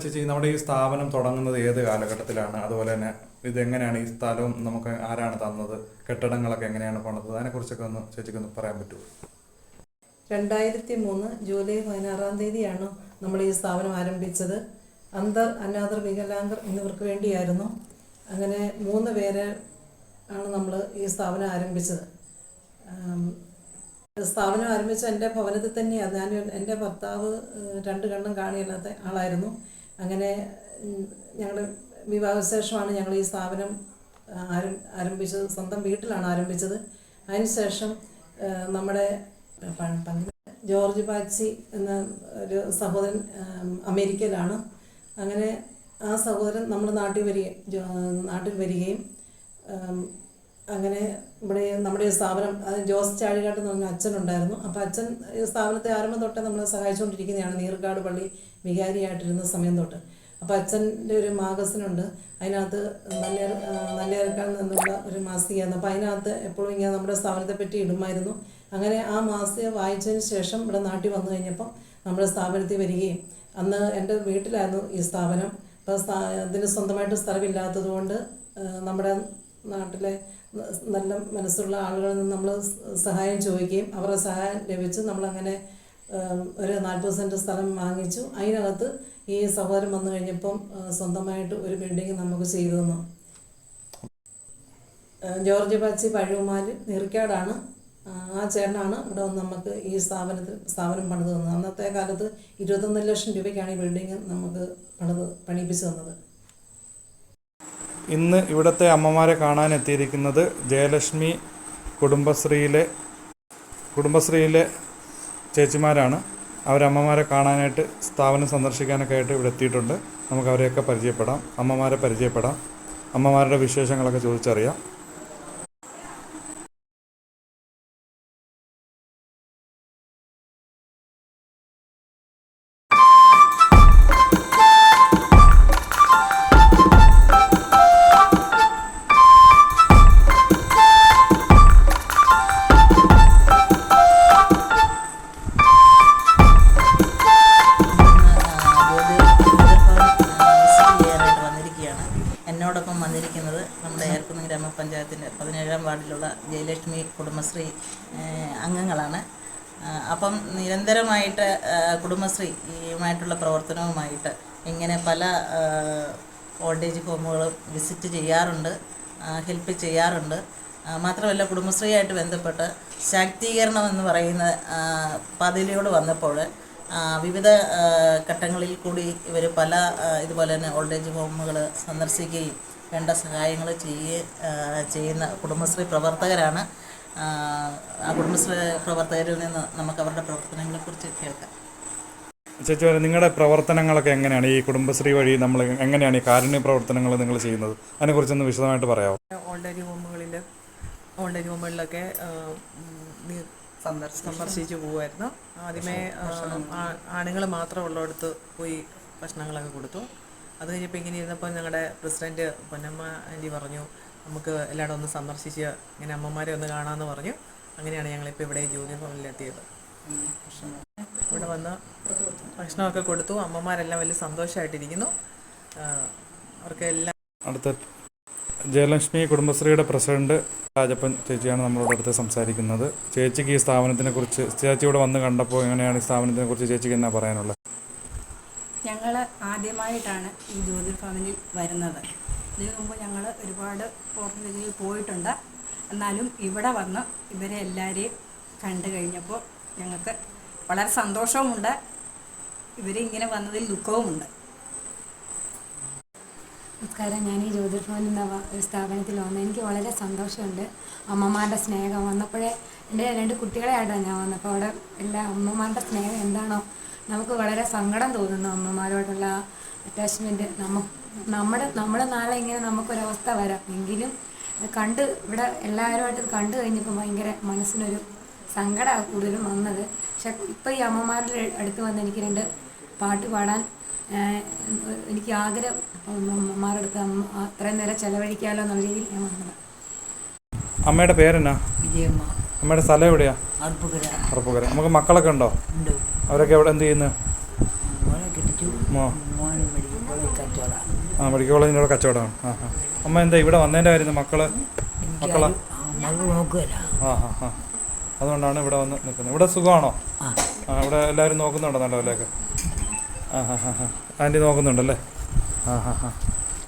അതുപോലെ ചെയ്യുന്ന നമ്മുടെ ഈ സ്ഥാപനം തുടങ്ങുന്നത് ഏത് കാലഘട്ടത്തിലാണ്? അതുപോലെ തന്നെ ഇതെങ്ങനെയാണ് ഈ സ്ഥലവും നമുക്ക് ആരാണ് തന്നത്? കെട്ടിടങ്ങളൊക്കെ എങ്ങനെയാണ് പണിതത്? അതിനെക്കുറിച്ചൊക്കെ ഒന്ന് ചേച്ചിക്ക് ഒന്ന് പറയാൻ പറ്റുമോ? രണ്ടായിരത്തി മൂന്ന് ജൂലൈ പതിനാറാം തീയതിയാണ് നമ്മൾ ഈ സ്ഥാപനം ആരംഭിച്ചത്. അന്തർ അനാഥർ വികലാംഗർ എന്നിവർക്ക് വേണ്ടിയായിരുന്നു. അങ്ങനെ മൂന്ന് പേര് ആണ് നമ്മൾ ഈ സ്ഥാപനം ആരംഭിച്ചത്. സ്ഥാപനം ആരംഭിച്ച എന്റെ ഭവനത്തിൽ തന്നെയാണ്. ഞാൻ എന്റെ ഭർത്താവ് രണ്ട് കണ്ണും കാണിയില്ലാത്ത ആളായിരുന്നു. അങ്ങനെ ഞങ്ങളുടെ വിവാഹശേഷമാണ് ഞങ്ങൾ ഈ സ്ഥാപനം ആരം ആരംഭിച്ചത് സ്വന്തം വീട്ടിലാണ് ആരംഭിച്ചത്. അതിനുശേഷം ശേഷം നമ്മുടെ ജോർജ് പാച്ചി എന്ന ഒരു സഹോദരൻ അമേരിക്കയിലാണ്. അങ്ങനെ ആ സഹോദരൻ നമ്മുടെ നാട്ടിൽ വരികയും നാട്ടിൽ വരികയും നമ്മുടെ സ്ഥാപനം ജോസ് ചാഴികാട്ട് എന്ന് പറഞ്ഞ അച്ഛനുണ്ടായിരുന്നു അപ്പോൾ അച്ഛൻ ഈ സ്ഥാപനത്തെ ആരംഭം തൊട്ടേ നമ്മളെ സഹായിച്ചുകൊണ്ടിരിക്കുന്നതാണ് നീർക്കാട് പള്ളി വികാരിയായിട്ടിരുന്ന സമയം തൊട്ട്. അപ്പോൾ അച്ഛന്റെ ഒരു മാഗസിനുണ്ട്. അതിനകത്ത് നല്ല നല്ലേർക്കാട് നിന്നുള്ള ഒരു മാസികയായിരുന്നു. അപ്പോൾ അതിനകത്ത് എപ്പോഴും ഇങ്ങനെ നമ്മുടെ സ്ഥാപനത്തെ പറ്റി ഇടുമായിരുന്നു. അങ്ങനെ ആ മാസിക വായിച്ചതിന് ശേഷം ഇവിടെ നാട്ടിൽ വന്നു കഴിഞ്ഞപ്പം നമ്മുടെ സ്ഥാപനത്തിൽ വരികയും അന്ന് എന്റെ വീട്ടിലായിരുന്നു ഈ സ്ഥാപനം. അപ്പോൾ ഇതിന് സ്വന്തമായിട്ട് സ്ഥലമില്ലാത്തത് കൊണ്ട് നമ്മുടെ നാട്ടിലെ നല്ല മനസ്സുള്ള ആളുകളിൽ നിന്ന് നമ്മൾ സഹായം ചോദിക്കുകയും അവരുടെ സഹായം ലഭിച്ച് നമ്മളങ്ങനെ ഒരു നാൽപ്പത് സെന്റ് സ്ഥലം വാങ്ങിച്ചു. അതിനകത്ത് ഈ സഹോദരൻ വന്നു കഴിഞ്ഞപ്പം സ്വന്തമായിട്ട് ഒരു ബിൽഡിംഗ് നമുക്ക് ചെയ്തു തന്നു. ജോർജ് പാച്ചി പഴുവുമാൽ നീർക്കാടാണ്. ആ ചേട്ടനാണ് ഇവിടെ വന്ന് നമുക്ക് ഈ സ്ഥാപനത്തിൽ സ്ഥാപനം പണിത് തന്നത്. അന്നത്തെ കാലത്ത് ഇരുപത്തൊന്ന് ലക്ഷം രൂപയ്ക്കാണ് ഈ ബിൽഡിംഗ് നമുക്ക് പണിത് പണിയിപ്പിച്ച് തന്നത്. ഇന്ന് ഇവിടുത്തെ അമ്മമാരെ കാണാൻ എത്തിയിരിക്കുന്നത് ജയലക്ഷ്മി കുടുംബശ്രീയിലെ കുടുംബശ്രീയിലെ ചേച്ചിമാരാണ്. അവരമ്മമാരെ കാണാനായിട്ട് സ്ഥാപനം സന്ദർശിക്കാനൊക്കെ ആയിട്ട് ഇവിടെ എത്തിയിട്ടുണ്ട്. നമുക്ക് അവരെയൊക്കെ പരിചയപ്പെടാം. അമ്മമാരെ പരിചയപ്പെടാം. അമ്മമാരുടെ വിശേഷങ്ങളൊക്കെ ചോദിച്ചറിയാം. കുടുംബശ്രീ അംഗങ്ങളാണ്. അപ്പം നിരന്തരമായിട്ട് കുടുംബശ്രീയുമായിട്ടുള്ള പ്രവർത്തനവുമായിട്ട് ഇങ്ങനെ പല ഓൾഡ് ഏജ് ഹോമുകളും വിസിറ്റ് ചെയ്യാറുണ്ട് ഹെൽപ്പ് ചെയ്യാറുണ്ട്. മാത്രമല്ല കുടുംബശ്രീയായിട്ട് ബന്ധപ്പെട്ട് ശാക്തീകരണം എന്ന് പറയുന്ന പദ്ധതിയോട് വന്നപ്പോൾ വിവിധ ഘട്ടങ്ങളിൽ കൂടി ഇവർ പല ഇതുപോലെ തന്നെ ഓൾഡ് ഏജ് ഹോമുകൾ സന്ദർശിക്കുകയും വേണ്ട സഹായങ്ങൾ ചെയ്യുകയും ചെയ്യുന്ന കുടുംബശ്രീ പ്രവർത്തകരാണ്. ആ, കുടുംബശ്രീ പ്രവർത്തകരിൽ നിന്ന് നമുക്ക് അവരുടെ പ്രവർത്തനങ്ങളെക്കുറിച്ച് കേൾക്കാം. ചേച്ചി നിങ്ങളുടെ പ്രവർത്തനങ്ങളൊക്കെ എങ്ങനെയാണ്? ഈ കുടുംബശ്രീ വഴി നമ്മൾ എങ്ങനെയാണ് ഈ കാരുണ്യ പ്രവർത്തനങ്ങൾ നിങ്ങൾ ചെയ്യുന്നത്? അതിനെക്കുറിച്ചൊന്ന് വിശദമായിട്ട് പറയാമോ? ഓൾഡ് ഏജ് ഹോമുകളിൽ ഓൾഡ് ഏജ് ഹോമുകളിലൊക്കെ സന്ദർശിച്ച്. പോകുമായിരുന്നു ആദ്യമേ ആണുങ്ങൾ മാത്രം ഉള്ളിടത്ത് പോയി ഭക്ഷണങ്ങളൊക്കെ കൊടുത്തു. അത് കഴിഞ്ഞപ്പോൾ ഇങ്ങനെ ഇരുന്നപ്പോൾ ഞങ്ങളുടെ പ്രസിഡന്റ് പൊന്നമ്മ ആന്റി പറഞ്ഞു നമുക്ക് എല്ലായിടും ഒന്ന് സന്ദർശിച്ച് ഇങ്ങനെ അമ്മമാരെ ഒന്ന് കാണാമെന്ന് പറഞ്ഞു. അങ്ങനെയാണ് ഞങ്ങളിപ്പോൾ ഇവിടെ ജ്യോതി ഭവനിലെത്തിയത് ഇവിടെ വന്ന് ഭക്ഷണമൊക്കെ കൊടുത്തു. അമ്മമാരെല്ലാം വലിയ സന്തോഷമായിട്ടിരിക്കുന്നു അവർക്ക് എല്ലാം അടുത്ത ജയലക്ഷ്മി കുടുംബശ്രീയുടെ പ്രസിഡന്റ് രാജപ്പൻ ചേച്ചിയാണ് നമ്മളോട് അടുത്ത് സംസാരിക്കുന്നത്. ചേച്ചിക്ക് ഈ സ്ഥാപനത്തിനെ കുറിച്ച് ചേച്ചി ഇവിടെ വന്ന് കണ്ടപ്പോൾ എങ്ങനെയാണ് ഈ സ്ഥാപനത്തിനെ കുറിച്ച് ചേച്ചിക്ക് എന്നാ പറയാനുള്ളത്? ഞങ്ങൾ ആദ്യമായിട്ടാണ് ഈ ജ്യോതിർഭവനിൽ വരുന്നത്. ഇതിനു മുമ്പ് ഞങ്ങൾ ഒരുപാട് ഓർഫനേജിൽ പോയിട്ടുണ്ട്. എന്നാലും ഇവിടെ വന്ന് ഇവരെ എല്ലാവരെയും കണ്ടു കഴിഞ്ഞപ്പോൾ ഞങ്ങൾക്ക് വളരെ സന്തോഷവുമുണ്ട്. ഇവരിങ്ങനെ വന്നതിൽ ദുഃഖവുമുണ്ട്. നമസ്കാരം. ഞാൻ ഈ ജ്യോതിർഭവൻ എന്ന വ- ഒരു സ്ഥാപനത്തിൽ വന്നു എനിക്ക് വളരെ സന്തോഷമുണ്ട്. അമ്മമാരുടെ സ്നേഹം വന്നപ്പോഴേ എന്റെ രണ്ട് കുട്ടികളെയായിട്ടാണ് ഞാൻ വന്നത്. അപ്പോൾ അവിടെ എല്ലാ അമ്മമാരുടെ സ്നേഹം എന്താണോ നമുക്ക് വളരെ സങ്കടം തോന്നുന്നു അമ്മമാരോടുള്ള അറ്റാച്ച്മെന്റ് നമ്മൾ നമ്മുടെ നമ്മുടെ നാളെ ഇങ്ങനെ നമുക്കൊരവസ്ഥ വരാം. എങ്കിലും കണ്ട് ഇവിടെ എല്ലാവരുമായിട്ട് കണ്ടു കഴിഞ്ഞപ്പോൾ ഭയങ്കര മനസ്സിനൊരു സങ്കടമാണ് കൂടുതലും വന്നത്. പക്ഷെ ഇപ്പോൾ ഈ അമ്മമാരുടെ അടുത്ത് വന്ന് എനിക്ക് രണ്ട് പാട്ട് പാടാൻ എനിക്ക് ആഗ്രഹം അമ്മമാരുടെ അടുത്ത് അമ്മ അത്രയും നേരം ചെലവഴിക്കാമല്ലോ എന്നുള്ള രീതിയിൽ ഞാൻ വന്നത് അമ്മയുടെ പേരെന്നാ? വിജയമ്മ. അമ്മയുടെ സ്ഥലം എവിടെയാ? അടുപ്പുകര ഉറപ്പുകര നമുക്ക് മക്കളൊക്കെ ഉണ്ടോ? ഉണ്ട്. അവരൊക്കെ എവിടെ എന്ത് ചെയ്യുന്നു? ആ മെഡിക്കൽ കോളേജിന്റെ അവിടെ കച്ചവടമാണ്. ആ ആ. അമ്മ എന്താ ഇവിടെ വന്നതിന്റെ കാര്യം മക്കൾ? മക്കളാ? ആ ആ ആ. അതുകൊണ്ടാണ് ഇവിടെ വന്ന് നിൽക്കുന്നത്. ഇവിടെ സുഖമാണോ? ആ. ആ ഇവിടെ എല്ലാവരും നോക്കുന്നുണ്ടോ നല്ലപോലെയൊക്കെ? ആ ഹാ ഹാ ഹാ ആന്റി നോക്കുന്നുണ്ടല്ലേ? ആ ഹാ ഹാ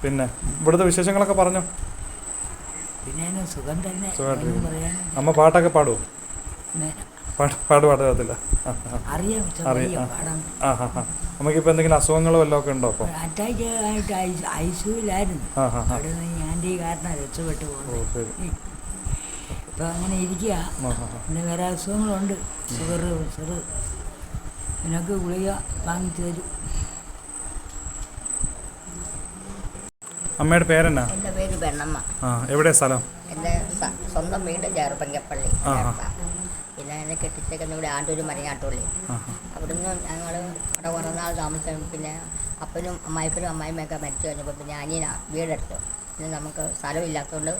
പിന്നെ ഇവിടുത്തെ വിശേഷങ്ങളൊക്കെ പറഞ്ഞോ? പിന്നെ സുഖം തന്നെ. സുഖമായിട്ടിരിക്കുന്നു. അമ്മ പാട്ടൊക്കെ പാടുമോ പാട്ട് പാടത്തില്ല അറിയാം നമുക്കിപ്പോൾ എന്തെങ്കിലും അസുഖങ്ങളോ വല്ലതും ഒക്കെ ഉണ്ടോ അപ്പോൾ അറ്റാക്ക് ആയിട്ട് അവിടെ നിന്ന് ഞാൻ ഈ കാരണം രക്ഷപ്പെട്ടു ഓ പോകുന്നത്. ശരി. ഇപ്പം അങ്ങനെ ഇരിക്കുക പിന്നെ വേറെ അസുഖങ്ങളുണ്ട്. ഷുഗർ പ്രഷർ നിനക്ക് ഗുളിക വാങ്ങിച്ചു തരും. അമ്മയുടെ പേരെന്നാ? എന്റെ പേര് പെണ്ണമ്മ ആ എവിടെയാ സ്ഥലം? എന്റെ സ്വന്തം വീട് ചേർപ്പങ്കപ്പള്ളി എന്നെ കെട്ടിച്ചേക്കുന്ന ഇവിടെ ആണ്ടൂര് മരങ്ങാട്ടുള്ളി അവിടുന്ന് ഞങ്ങൾ അവിടെ കുറേ നാൾ താമസം പിന്നെ അപ്പനും അമ്മായിപ്പനും അമ്മായിമ്മയൊക്കെ മരിച്ചു കഴിഞ്ഞപ്പോൾ പിന്നെ അനിയന വീടെടുത്തു. പിന്നെ നമുക്ക് സ്ഥലമില്ലാത്തതുകൊണ്ട്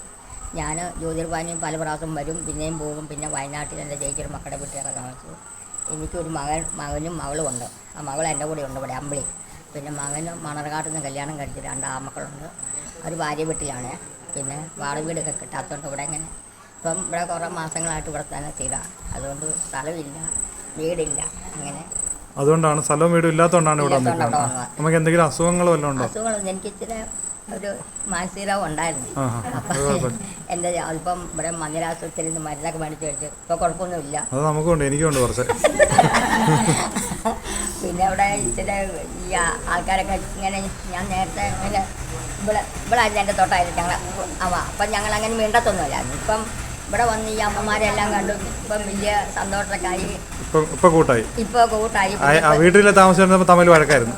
ഞാൻ ജ്യോതിർവാനിയും പല പ്രാവശ്യം വരും പിന്നെയും പോകും. പിന്നെ വയനാട്ടിൽ എന്റെ ചേച്ചിയുടെ മക്കളുടെ വീട്ടിലൊക്കെ താമസിച്ചു. എനിക്കൊരു മകൻ മകനും മകളും ഉണ്ട്. ആ മകൾ എന്റെ കൂടെ ഉണ്ട് ഇവിടെ അമ്പിളി. പിന്നെ മകന് മണർകാട്ടിൽ നിന്ന് കല്യാണം കഴിച്ച് രണ്ട് ആമക്കളുണ്ട് ഒരു ഭാര്യ വീട്ടിലാണ്. പിന്നെ വാടക വീടൊക്കെ കിട്ടാത്തതുകൊണ്ട് ഇവിടെ ഇങ്ങനെ ഇപ്പം ഇവിടെ കുറേ മാസങ്ങളായിട്ട് ഇവിടെ തന്നെ സ്ഥിരം അതുകൊണ്ട് സ്ഥലമില്ല വീടില്ല അങ്ങനെ. അതുകൊണ്ടാണ് സ്ഥലവും വീടും ഇല്ലാത്തതുകൊണ്ടാണ് ഇവിടെ വന്നത്. നമുക്ക് എന്തെങ്കിലും അസുഖങ്ങൾ വല്ലതും ഉണ്ടോ? അസുഖങ്ങളൊന്നും എനിക്ക് ഇച്ചിരി ഒരു മാനസിക രോഗം ഉണ്ടായിരുന്നു അപ്പം എന്റെ അതിപ്പം ഇവിടെ മന്ദിരാശുപത്രിയിൽ നിന്ന് മരുന്നൊക്കെ മേടിച്ച് കഴിച്ചു ഇപ്പോൾ കുഴപ്പമൊന്നുമില്ല. അത് നമുക്കുണ്ട് എനിക്കുണ്ട് കുറച്ച്. പിന്നെ ഇവിടെ ഇച്ചിരി ഈ ആൾക്കാരൊക്കെ ഇങ്ങനെ ഞാൻ നേരത്തെ ഇങ്ങനെ ഇവിടെ ഇവിടെ എന്റെ എന്റെ തൊട്ടായിരുന്നു ഞങ്ങൾ അവ അപ്പം ഞങ്ങൾ അങ്ങനെ മിണ്ടത്തൊന്നുമില്ല. ഇപ്പം ഇവിടെ വന്ന് ഈ അമ്മമാരെല്ലാം കണ്ടു. ഇപ്പം വലിയ സന്തോഷമൊക്കെ ആയി ഇപ്പൊ കൂട്ടായി. ഇപ്പൊ കൂട്ടായി. വീട്ടിലെ താമസിച്ചിരുന്നപ്പോൾ തമ്മിൽ വഴക്കായിരുന്നു.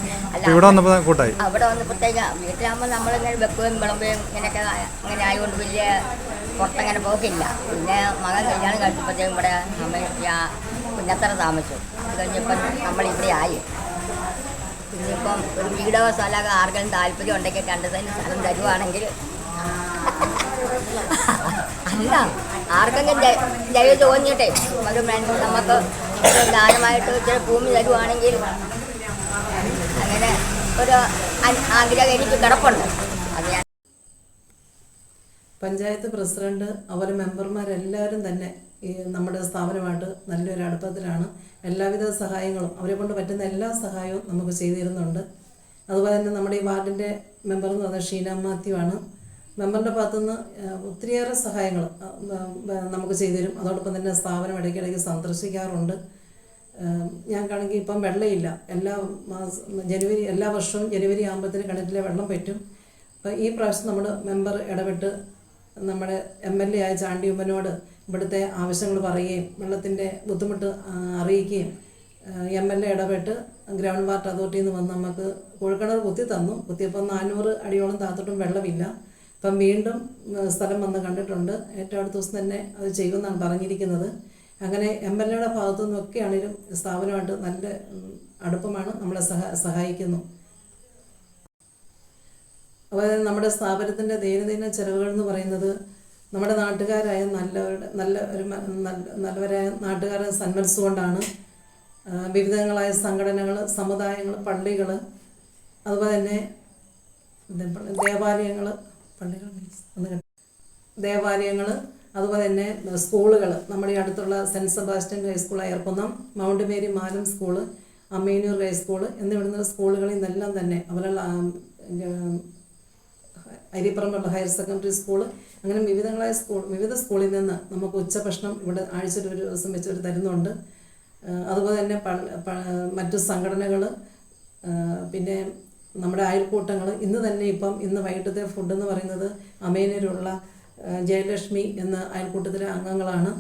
ഇവിടെ വന്നപ്പോ കൂട്ടായി. അവിടെ വന്നപ്പോഴത്തേക്ക് വീട്ടിലാകുമ്പോൾ നമ്മളിങ്ങനെ വെക്കുകയും വിളമ്പുകയും ഇങ്ങനെയൊക്കെ അങ്ങനെ ആയതുകൊണ്ട് വലിയ പുറത്തങ്ങനെ പോക്കില്ല. പിന്നെ മകൻ കല്യാണം കഴിച്ചപ്പോഴത്തേക്കും ഇവിടെ അമ്മ കുഞ്ഞത്തറ താമസിച്ചു. അത് കഴിഞ്ഞപ്പം നമ്മളിവിടെ ആയി. ഇനിയിപ്പം ഒരു വീടോ സ്ഥലമൊക്കെ ആർക്കെങ്കിലും താല്പര്യം ഉണ്ടെങ്കിൽ കണ്ടതിന് സെന്റ് സ്ഥലം തരുവാണെങ്കിൽ അല്ല ആർക്കെങ്കിലും ദയ- തോന്നിയിട്ടേ? ഒരു നമുക്ക് ദാനമായിട്ട് ഇച്ചിരി ഭൂമി തരുവാണെങ്കിൽ അങ്ങനെ ഒരു ആഗ്രഹം എനിക്ക് കിടപ്പുണ്ട്. പഞ്ചായത്ത് പ്രസിഡന്റ് അവർ മെമ്പർമാരെല്ലാവരും തന്നെ ഈ നമ്മുടെ സ്ഥാപനമായിട്ട് നല്ലൊരു അടുപ്പത്തിലാണ്. എല്ലാവിധ സഹായങ്ങളും അവരെ കൊണ്ട് പറ്റുന്ന എല്ലാ സഹായവും നമുക്ക് ചെയ്തു തരുന്നുണ്ട് അതുപോലെ തന്നെ നമ്മുടെ ഈ വാർഡിന്റെ മെമ്പർ എന്ന് പറഞ്ഞാൽ ഷീന മാത്യു ആണ്. മെമ്പറിന്റെ ഭാഗത്തുനിന്ന് ഒത്തിരിയേറെ സഹായങ്ങൾ നമുക്ക് ചെയ്തു തരും. അതോടൊപ്പം തന്നെ സ്ഥാപനം ഇടയ്ക്കിടയ്ക്ക് സന്ദർശിക്കാറുണ്ട്. ഞാൻ ഞങ്ങൾക്കാണെങ്കിൽ ഇപ്പം വെള്ളമില്ല എല്ലാ മാസം ജനുവരി എല്ലാ വർഷവും ജനുവരി ആകുമ്പോഴത്തേന് കിണറ്റിലെ വെള്ളം പറ്റും. അപ്പം ഈ പ്രാവശ്യം നമ്മുടെ മെമ്പർ ഇടപെട്ട് നമ്മുടെ എം എൽ എ ആയ ചാണ്ടി ഉമ്മനോട് ഇവിടുത്തെ ആവശ്യങ്ങൾ പറയുകയും വെള്ളത്തിന്റെ ബുദ്ധിമുട്ട് അറിയിക്കുകയും എം എൽ എ ഇടപെട്ട് ഗ്രൗണ്ട് വാട്ടർ അതോറിറ്റിയിൽ നിന്ന് വന്ന് നമുക്ക് കുഴൽക്കിണർ കുത്തി തന്നു കുത്തിയപ്പോൾ നാനൂറ് അടിയോളം താത്തോട്ടും വെള്ളമില്ല. അപ്പം വീണ്ടും സ്ഥലം വന്ന് കണ്ടിട്ടുണ്ട്. ഏറ്റവും അടുത്ത ദിവസം തന്നെ അത് ചെയ്യുമെന്നാണ് പറഞ്ഞിരിക്കുന്നത്. അങ്ങനെ എം എൽ എയുടെ ഭാഗത്തു നിന്നൊക്കെ ആണെങ്കിലും സ്ഥാപനമായിട്ട് നല്ല അടുപ്പമാണ് നമ്മളെ സഹ സഹായിക്കുന്നു. അതുപോലെ നമ്മുടെ സ്ഥാപനത്തിന്റെ ദൈനംദിന ചെലവുകൾ എന്ന് പറയുന്നത് നമ്മുടെ നാട്ടുകാരായ നല്ലവരുടെ നല്ല ഒരു നല്ല നല്ലവരായ നാട്ടുകാരെ സന്മനസ്സുകൊണ്ടാണ്. വിവിധങ്ങളായ സംഘടനകൾ സമുദായങ്ങൾ പള്ളികൾ അതുപോലെ തന്നെ ദേവാലയങ്ങൾ പള്ളികൾ ദേവാലയങ്ങൾ അതുപോലെ തന്നെ സ്കൂളുകൾ നമ്മുടെ ഈ അടുത്തുള്ള saint Sebastian high school Ayarkunnam mount Mary മാലം സ്കൂൾ അമ്മീനൂർ ഹൈസ്കൂൾ എന്നിവിടുന്ന സ്കൂളുകളിൽ നിന്നെല്ലാം തന്നെ അവരുള്ള അരിപ്പറമ്പുള്ള ഹയർ സെക്കൻഡറി സ്കൂൾ അങ്ങനെ വിവിധങ്ങളായ സ്കൂൾ വിവിധ സ്കൂളിൽ നിന്ന് നമുക്ക് ഉച്ചഭക്ഷണം ഇവിടെ ആഴ്ചയിൽ ഒരു ദിവസം വെച്ച് ഒരു തരുന്നുണ്ട്. അതുപോലെ തന്നെ മറ്റു സംഘടനകൾ പിന്നെ നമ്മുടെ അയൽക്കൂട്ടങ്ങൾ ഇന്ന് തന്നെ ഇപ്പം ഇന്ന് വൈകിട്ടത്തെ ഫുഡ് എന്ന് പറയുന്നത് അമേനയിലുള്ള ജയലക്ഷ്മി എന്ന അയൽക്കൂട്ടത്തിലെ അംഗങ്ങളാണ്.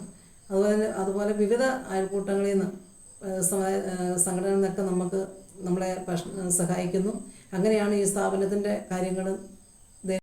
അതുപോലെ അതുപോലെ വിവിധ അയൽക്കൂട്ടങ്ങളിൽ നിന്ന് സംഘടനയിൽ നിന്നൊക്കെ നമുക്ക് നമ്മളെ സഹായിക്കുന്നു. അങ്ങനെയാണ് ഈ സ്ഥാപനത്തിന്റെ കാര്യങ്ങൾ